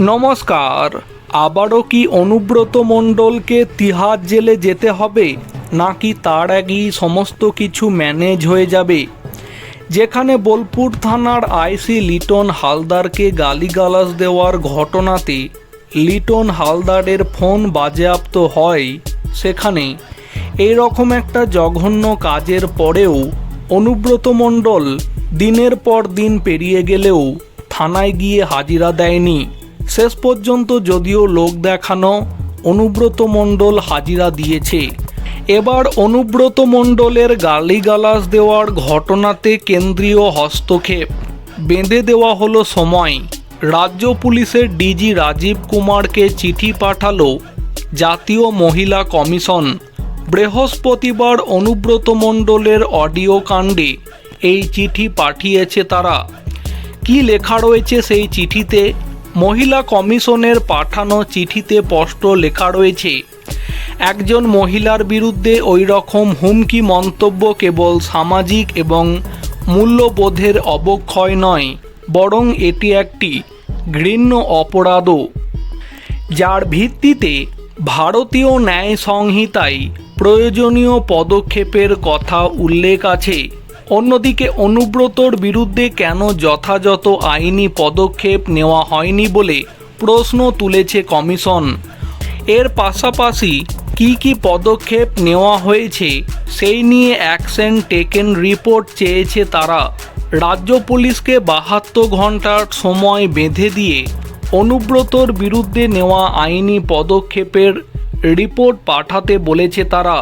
নমস্কার। আবারও কি অনুব্রত মণ্ডলকে তিহার জেলে যেতে হবে? নাকি তার আগেই সমস্ত কিছু ম্যানেজ হয়ে যাবে? যেখানে বোলপুর থানার আইসি লিটন হালদারকে গালিগালাজ দেওয়ার ঘটনাতে লিটন হালদারের ফোন বাজেয়াপ্ত হয় সেখানে। এই রকম একটা জঘন্য কাজের পরেও অনুব্রত মণ্ডল দিনের পর দিন পেরিয়ে গেলেও থানায় গিয়ে হাজিরা দেয়নি। শেষ পর্যন্ত যদিও লোক দেখানো অনুব্রত মণ্ডল হাজিরা দিয়েছে। এবার অনুব্রত মণ্ডলের গালিগালাজ দেওয়ার ঘটনাতে কেন্দ্রীয় হস্তক্ষেপ। বেঁধে দেওয়া হলো সময়। রাজ্য পুলিশের ডিজি রাজীব কুমারকে চিঠি পাঠালো জাতীয় মহিলা কমিশন। বৃহস্পতিবার অনুব্রত মণ্ডলের অডিও কাণ্ডে এই চিঠি পাঠিয়েছে তারা। কি লেখা রয়েছে সেই চিঠিতে? মহিলা কমিশনের পাঠানো চিঠিতে স্পষ্ট লেখা রয়েছে, একজন মহিলার বিরুদ্ধে ওই রকম হুমকি মন্তব্য কেবল সামাজিক এবং মূল্যবোধের অবক্ষয় নয়, বরং এটি একটি ঘৃণ্য অপরাধও। যার ভিত্তিতে ভারতীয় ন্যায় সংহিতায় প্রয়োজনীয় পদক্ষেপের কথা উল্লেখ আছে। অন্যদিকে অনুব্রতর বিরুদ্ধে কেন যথাযথ আইনি পদক্ষেপ নেওয়া হয়নি বলে প্রশ্ন তুলেছে কমিশন? এর পাশাপাশি কি কি পদক্ষেপ নেওয়া হয়েছে সেই নিয়ে অ্যাকশন টেকেন রিপোর্ট চেয়েছে তারা। রাজ্য পুলিশকে বাহাত্তর ঘণ্টার সময় বেঁধে দিয়ে অনুব্রতর বিরুদ্ধে নেওয়া আইনি পদক্ষেপের রিপোর্ট পাঠাতে বলেছে তারা।